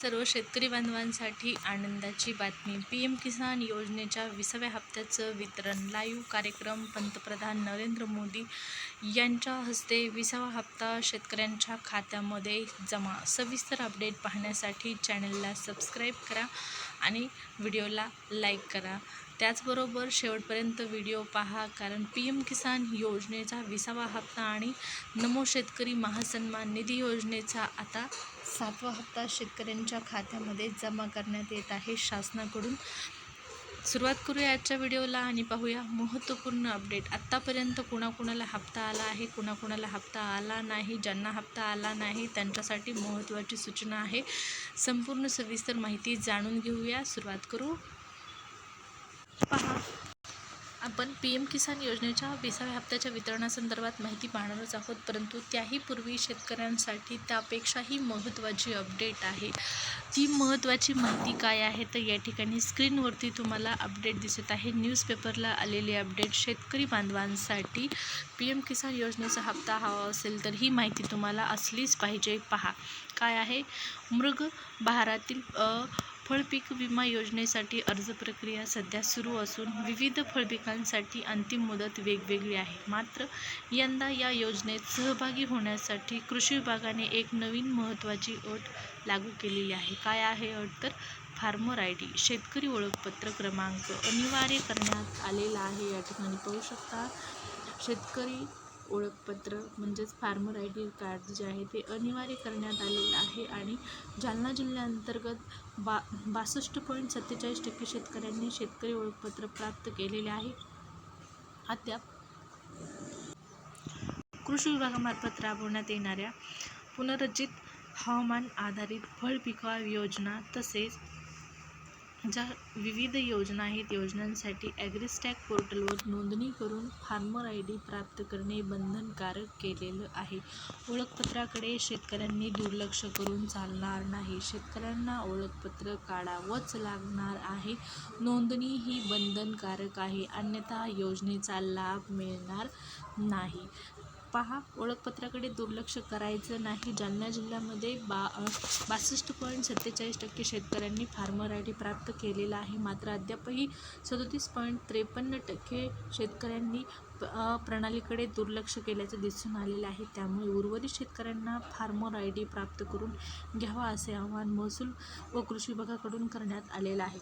सर्व शेतकरी बांधवांसाठी आनंदाची बातमी. पी एम किसान योजनेच्या विसाव्या हप्त्याचं वितरण. लाईव्ह कार्यक्रम पंतप्रधान नरेंद्र मोदी यांच्या हस्ते विसावा हप्ता शेतकऱ्यांच्या खात्यामध्ये जमा. सविस्तर अपडेट पाहण्यासाठी चॅनलला सबस्क्राईब करा आणि व्हिडिओला लाईक करा. त्याचबरोबर शेवटपर्यंत व्हिडिओ पहा कारण पी एम किसान योजनेचा विसावा हप्ता आणि नमो शेतकरी महासन्मान निधी योजनेचा आता सातवा हप्ता शेतकऱ्यांच्या खात्यामध्ये जमा करण्यात येत आहे शासनाकडून. सुरुवात करूया आजच्या व्हिडिओला आणि पाहूया महत्त्वपूर्ण अपडेट. आत्तापर्यंत कुणाकुणाला हप्ता आला आहे कुणाकुणाला हप्ता आला नाही ज्यांना हप्ता आला नाही त्यांच्यासाठी महत्त्वाची सूचना आहे. संपूर्ण सविस्तर माहिती जाणून घेऊया. सुरुवात करू. पहा आपण पी एम किसान योजनेच्या विसाव्या हप्त्याच्या वितरणासंदर्भात माहिती पाहणारच आहोत परंतु त्याही पूर्वी शेतकऱ्यांसाठी त्यापेक्षाही महत्त्वाची अपडेट आहे. ती महत्त्वाची माहिती काय आहे तर या ठिकाणी स्क्रीनवरती तुम्हाला अपडेट दिसत आहे. न्यूजपेपरला आलेली अपडेट शेतकरी बांधवांसाठी. पी एम किसान योजनेचा हप्ता हवा असेल तर ही माहिती तुम्हाला असलीच पाहिजे. पहा काय आहे? मृग बहारातील फळपीक विमा योजनेसाठी अर्ज प्रक्रिया सध्या सुरू असून विविध फळपिकांसाठी अंतिम मुदत वेगवेगळी आहे. मात्र यंदा या योजनेत सहभागी होण्यासाठी कृषी विभागाने एक नवीन महत्त्वाची अट लागू केलेली आहे. काय आहे अट? तर फार्मर आय डी शेतकरी ओळखपत्र क्रमांक अनिवार्य करण्यात आलेला आहे या ठिकाणी पाहू शकता. शेतकरी ओळखपत्र म्हणजेच फार्मर आय डी कार्ड जे आहे ते अनिवार्य करण्यात आलेलं आहे आणि जालना जिल्ह्याअंतर्गत बा बासष्ट पॉईंट सत्तेचाळीस टक्के शेतकऱ्यांनी शेतकरी ओळखपत्र प्राप्त केलेले आहे. अद्याप कृषी विभागामार्फत राबवण्यात येणाऱ्या पुनर्रचित हवामान आधारित फळ पिका योजना तसेच ज्या विविध योजना आहेत योजनांसाठी ॲग्रीस्टॅक पोर्टलवर नोंदणी करून फार्मर आय डी प्राप्त करणे बंधनकारक केलेलं आहे. ओळखपत्राकडे शेतकऱ्यांनी दुर्लक्ष करून चालणार नाही. शेतकऱ्यांना ओळखपत्र काढावंच लागणार आहे. नोंदणी ही बंधनकारक आहे. अन्यथा योजनेचा लाभ मिळणार नाही. पहा. ओळखपत्राकडे दुर्लक्ष करायचं नाही. जालना जिल्ह्यामध्ये बा बासष्ट पॉईंट सत्तेचाळीस टक्के शेतकऱ्यांनी फार्मर आय डी प्राप्त केलेला आहे. मात्र अद्यापही सदोतीस पॉईंट त्रेपन्न टक्के शेतकऱ्यांनी प- प्रणालीकडे दुर्लक्ष केल्याचं दिसून आलेलं आहे. त्यामुळे उर्वरित शेतकऱ्यांना फार्मर आय डी प्राप्त करून घ्यावा असे आवाहन महसूल व कृषी विभागाकडून करण्यात आलेलं आहे.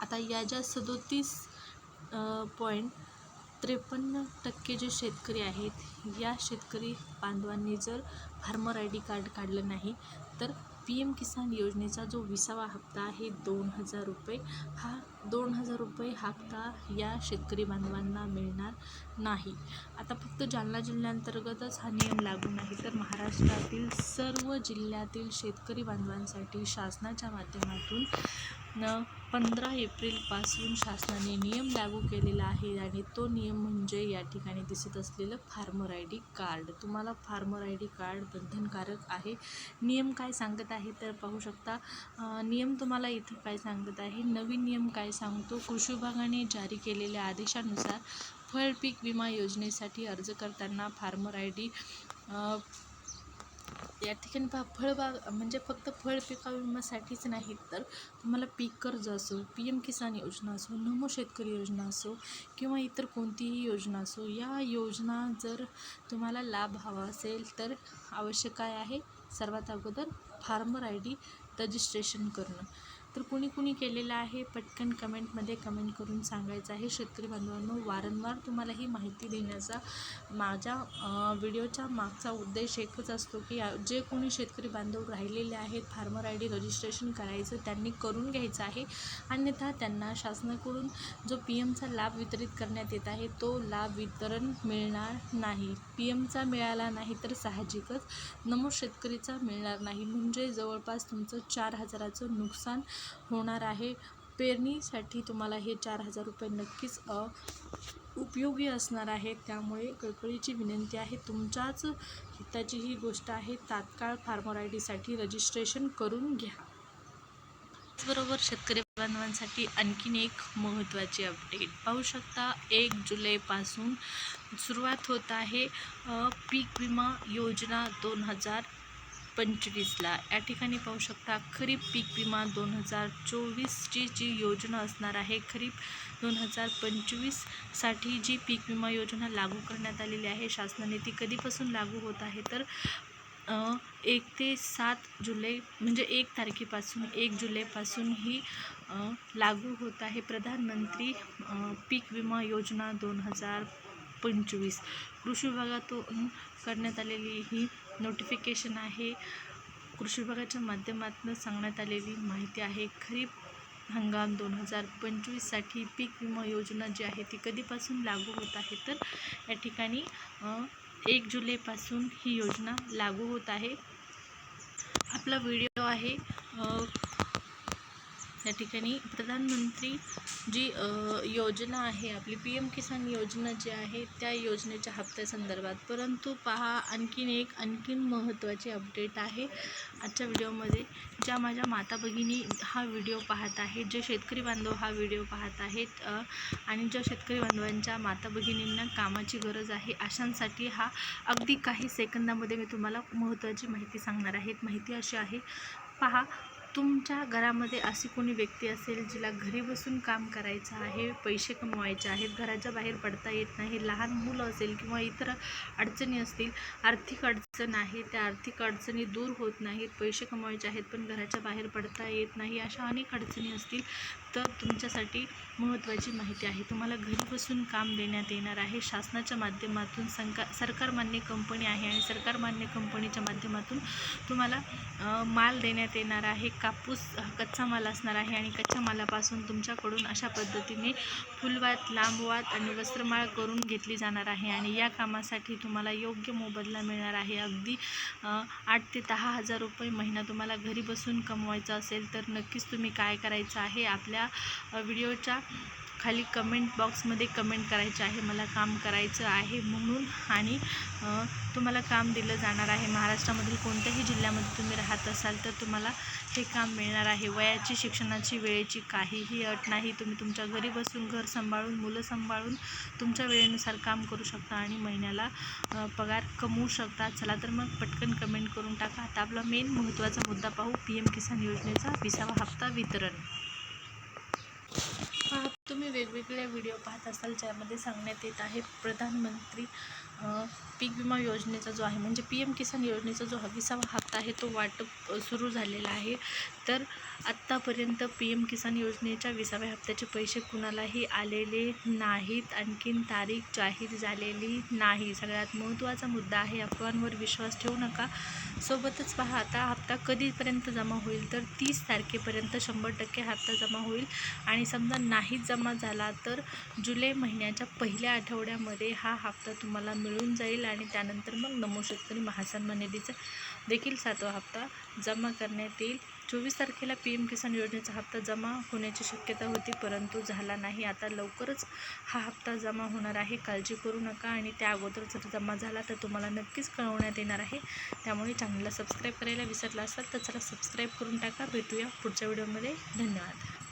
आता या ज्या सदोतीस पॉईंट त्रेपन्न टक्के जे शेतकरी आहेत या शेतकरी बांधवांनी जर फार्मर आय डी कार्ड काढलं नाही तर पी एम किसान योजनेचा जो विसावा हप्ता आहे दोन हजार रुपये हा दोन हजार रुपये हप्ता या शेतकरी बांधवांना मिळणार नाही. आता फक्त जालना जिल्ह्यांतर्गतच हा नियम लागू नाही तर महाराष्ट्रातील सर्व जिल्ह्यातील शेतकरी बांधवांसाठी शासनाच्या माध्यमातून न पंधरा एप्रिलपासून शासनाने नियम लागू केलेला आहे आणि तो नियम म्हणजे या ठिकाणी दिसत असलेलं फार्मर आय डी कार्ड. तुम्हाला फार्मर आय डी कार्ड बंधनकारक आहे. नियम काय सांगत आहे तर पाहू शकता नियम तुम्हाला इथं काय सांगत आहे? नवीन नियम काय सांगतो? कृषी विभागाने जारी केलेल्या आदेशानुसार फळ पीक विमा योजनेसाठी अर्ज करताना फार्मर आय डी या ठिकाणी बा फळबाग म्हणजे फक्त फळ पिका विम्यासाठीच नाही तर तुम्हाला पीक कर्ज असो पी एम किसान योजना असो नमो शेतकरी योजना असो किंवा इतर कोणतीही योजना असो या योजना जर तुम्हाला लाभ हवा असेल तर आवश्यक काय आहे. सर्वात अगोदर फार्मर आय डी रजिस्ट्रेशन करणं. तर कुणी कुणी केलेलं आहे पटकन कमेंटमध्ये कमेंट करून सांगायचं आहे. शेतकरी बांधवांनो वारंवार तुम्हाला ही माहिती देण्याचा माझ्या व्हिडिओच्या मागचा उद्देश एकच असतो की जे कोणी शेतकरी बांधव राहिलेले आहेत फार्मर आय डी रजिस्ट्रेशन करायचं त्यांनी करून घ्यायचं आहे. अन्यथा त्यांना शासनाकडून जो पी एमचा लाभ वितरित करण्यात येत आहे तो लाभ वितरण मिळणार नाही. पी एमचा मिळाला नाही तर साहजिकच नमो शेतकरीचा मिळणार नाही. म्हणजे जवळपास तुमचं चार हजाराचं नुकसान होणार आहे. पेरणीसाठी तुम्हाला हे चार हजार रुपये नक्कीच उपयोगी असणार आहे. त्यामुळे कळकळीची विनंती आहे तुमच्याच हिताची ही गोष्ट आहे. तात्काळ फार्मर आय डीसाठी रजिस्ट्रेशन करून घ्या. त्याचबरोबर शेतकरी बांधवांसाठी आणखीन एक महत्त्वाची अपडेट. पाहू शकता एक जुलैपासून सुरुवात होत आहे पीक विमा योजना दोन हजार पंचवीसला. या ठिकाणी पाहू शकता खरीप पीक विमा दोन हजार चोवीसची जी योजना असणार आहे खरीप दोन हजार पंचवीससाठी जी पीक विमा योजना लागू करण्यात आलेली आहे शासनाने ती कधीपासून लागू होत आहे? तर एक ते सात जुलै म्हणजे एक तारखेपासून एक जुलैपासून ही लागू होत आहे. प्रधानमंत्री पीक विमा योजना दोन हजार पंचवीस. कृषी विभागातून करण्यात आलेली ही नोटिफिकेशन आहे. कृषी विभागाच्या माध्यमातून सांगण्यात आलेली माहिती आहे खरीप हंगाम दोन हजार पंचवीससाठी पीक विमा योजना जी आहे ती कधीपासून लागू होत आहे? तर या ठिकाणी एक जुलैपासून ही योजना लागू होत आहे. आपला व्हिडिओ आहे या ठिकाणी प्रधानमंत्री जी योजना आहे आपली पी एम किसान योजना जी आहे त्या योजनेच्या हप्त्यासंदर्भात. परंतु पहा आणखीन एक आणखीन महत्त्वाची अपडेट आहे. आजच्या व्हिडिओमध्ये ज्या माझ्या माता भगिनी हा व्हिडिओ पाहत आहेत जे शेतकरी बांधव हा व्हिडिओ पाहत आहेत आणि ज्या शेतकरी बांधवांच्या माता भगिनींना कामाची गरज आहे अशांसाठी हा अगदी काही सेकंदामध्ये मी तुम्हाला महत्त्वाची माहिती सांगणार आहेत माहिती अशी आहे पहा तुमच्या घरामध्ये अशी कोणी व्यक्ती असेल जिला घरी बसून काम करायचं आहे पैसे कमवायचे आहेत घराच्या बाहेर पडता येत नाही लहान मुलं असेल किंवा इतर अडचणी असतील आर्थिक अडचण आहे त्या आर्थिक अडचणी दूर होत नाहीत पैसे कमवायचे आहेत पण घराच्या बाहेर पडता येत नाही अशा अनेक अडचणी असतील तर तुमच्यासाठी महत्त्वाची माहिती आहे. तुम्हाला घरी बसून काम देण्यात येणार आहे. शासनाच्या माध्यमातून संका सरकारमान्य कंपनी आहे आणि सरकार मान्य कंपनीच्या माध्यमातून तुम्हाला माल देण्यात येणार आहे. कापूस कच्चा माल असणार आहे आणि कच्च्या मालापासून तुमच्याकडून अशा पद्धतीने फुलवात लांबवात आणि वस्त्रमाळ करून घेतली जाणार आहे आणि या कामासाठी तुम्हाला योग्य मोबदला मिळणार आहे. अगदी आठ ते दहा हजार रुपये महिना तुम्हाला घरी बसून कमवायचा असेल तर नक्कीच तुम्ही काय करायचं आहे? आपल्या व्हिडिओच्या खाली कमेंट बॉक्समध्ये कमेंट करायचे आहे मला काम करायचं आहे म्हणून आणि तुम्हाला काम दिलं जाणार आहे. महाराष्ट्रामधील कोणत्याही जिल्ह्यामध्ये तुम्ही राहत असाल तर तुम्हाला हे काम मिळणार आहे. वयाची शिक्षणाची वेळेची काहीही अट नाही. तुम्ही तुमच्या घरी बसून घर सांभाळून मुलं सांभाळून तुमच्या वेळेनुसार काम करू शकता आणि महिन्याला पगार कमवू शकता. चला तर मग पटकन कमेंट करून टाका. आता आपला मेन महत्त्वाचा मुद्दा पाहू. पी एम किसान योजनेचा विसावा हप्ता वितरण. तुम्ही वेगवेगळे व्हिडिओ पाहत असाल ज्यामध्ये सांगण्यात येत आहे प्रधानमंत्री पीक विमा योजनेचा जो आहे म्हणजे पी एम किसान योजनेचा जो हवीसावा हप्ता आहे तो वाटप सुरू झालेला आहे. तर आत्तापर्यंत पी एम किसान योजनेच्या विसाव्या हप्त्याचे पैसे कुणालाही आलेले नाहीत. आणखीन तारीख जाहीर झालेली नाही. सगळ्यात महत्त्वाचा मुद्दा आहे अफवांवर विश्वास ठेवू नका. सोबतच पहा आता हप्ता कधीपर्यंत जमा होईल? तर तीस तारखेपर्यंत शंभर टक्के हप्ता जमा होईल. आणि समजा नाहीच जमा झाला तर जुलै महिन्याच्या पहिल्या आठवड्यामध्ये हा हप्ता तुम्हाला मिळून जाईल आणि त्यानंतर मग नमो शेतकरी महासन्मान निधीचा देखील सातवा हप्ता जमा करण्यात येईल. चोवीस तारखेला पी एम किसान योजनेचा हप्ता जमा होण्याची शक्यता होती परंतु झाला नाही. आता लवकरच हा हप्ता जमा होणार आहे. काळजी करू नका आणि त्या अगोदर जर जमा झाला तर तुम्हाला नक्कीच कळवण्यात येणार आहे. त्यामुळे चॅनलला सबस्क्राईब करायला विसरला असाल तर चला सबस्क्राईब करून टाका. भेटूया पुढच्या व्हिडिओमध्ये. धन्यवाद.